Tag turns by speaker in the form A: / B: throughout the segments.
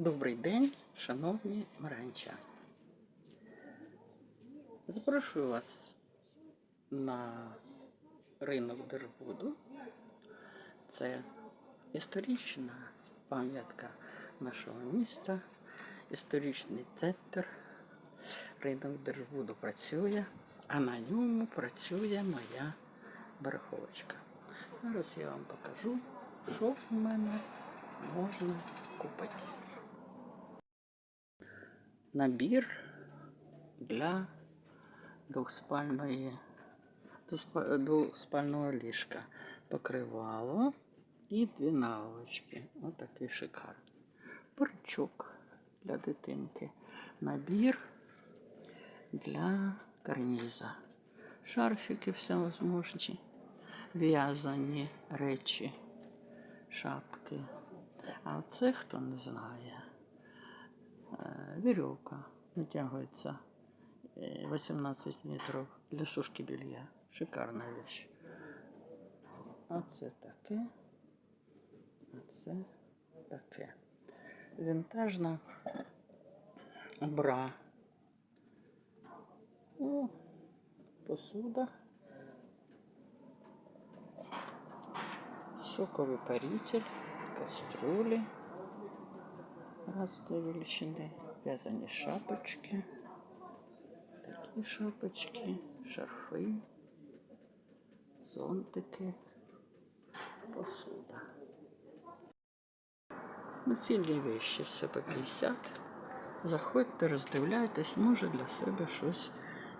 A: Добрий день, шановні маранчани. Запрошую вас на ринок Дербуду. Це історична пам'ятка нашого міста, історичний центр. Ринок Дербуду працює, а на ньому працює моя барахолочка. Зараз я вам покажу, що в мене можна купити. Набір для двохспальної двоспа- двоспального ліжка. Покривало і дві наволочки. Отакий шикарний. Парчок для дитинки. Набір для карніза. Шарфики всевозможні, в'язані речі, шапки. А це хто не знає. Е, Вірьовка натягується е, 18 метрів для сушки белья. Шикарна вещь. А це таке. А це таке. Вінтажна бра. О, посуда. Соковий паритель, кастрюлі разної величини, в'язані шапочки, такі шапочки, шарфи, зонтики, посуда. Націльні вещі все по 50. Заходьте, роздивляйтесь, може для себе щось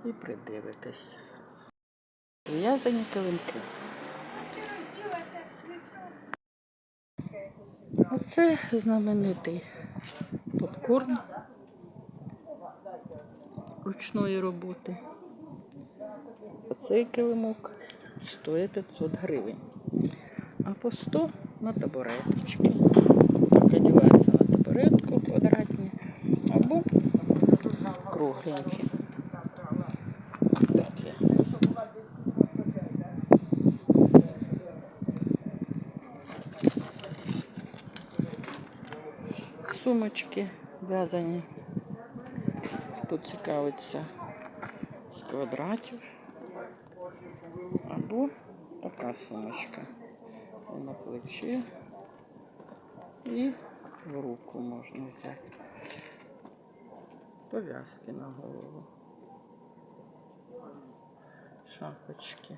A: і придивитесь. В'язані килимки. Оце знаменитий попкорн ручної роботи. Оцей килимок стоїть 500 гривень. А по 100 на табуреточки. Так на табуретку квадратні або кругленькі. Сумочки в'язані. Хто цікавиться з квадратів. Або така сумочка. І на плечі. І в руку можна взяти. Пов'язки на голову. Шапочки.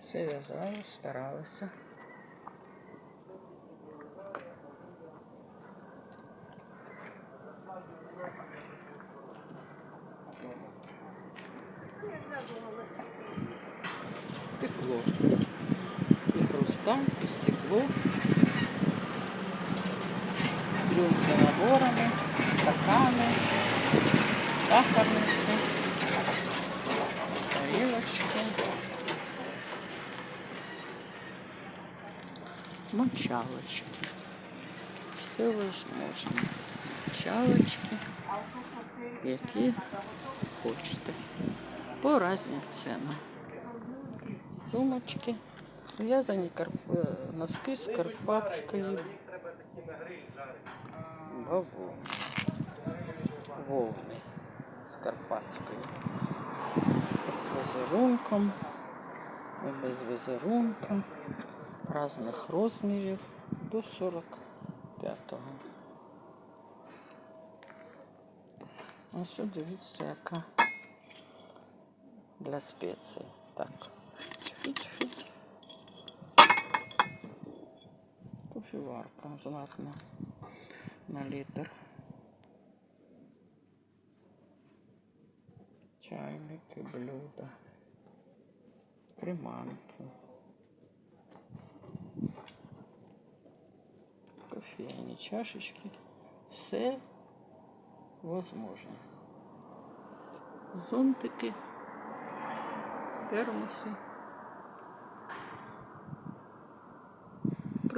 A: Все в'язала, старалася. Стекло. І хрусталь, і стекло. Рюмки наборами, стакани, сахарниці, тарілочки. Мочалочки. Все возможно. Мочалочки, які хочете. По різні ціни. Сумочки. В'язані карп... е, носки з карпатської бавовни. Вовни з карпатської. З візерунком, і без візерунка, різних розмірів до 45-го. Ось от дивіться, яка для спецій. Так. Кофеварка знатна на літр. Чайники, блюда, креманки, кофейні чашечки. Все возможно. Зонтики, термоси.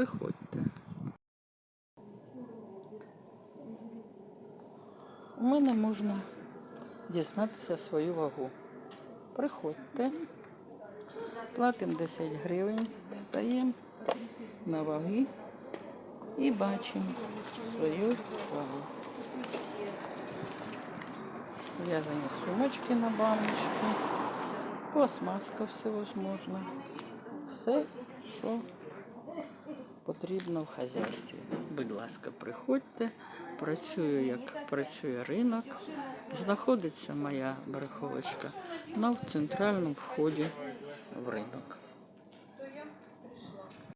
A: Приходьте. У мене можна дізнатися свою вагу. Приходьте, платимо 10 гривень, встаємо на ваги і бачимо свою вагу. В'язані сумочки на баночки, пластмаска всевозможна. Все, що потрібно в хазяйстві. Будь ласка, приходьте. Працюю, як працює ринок. Знаходиться моя барахолочка на центральному вході в ринок.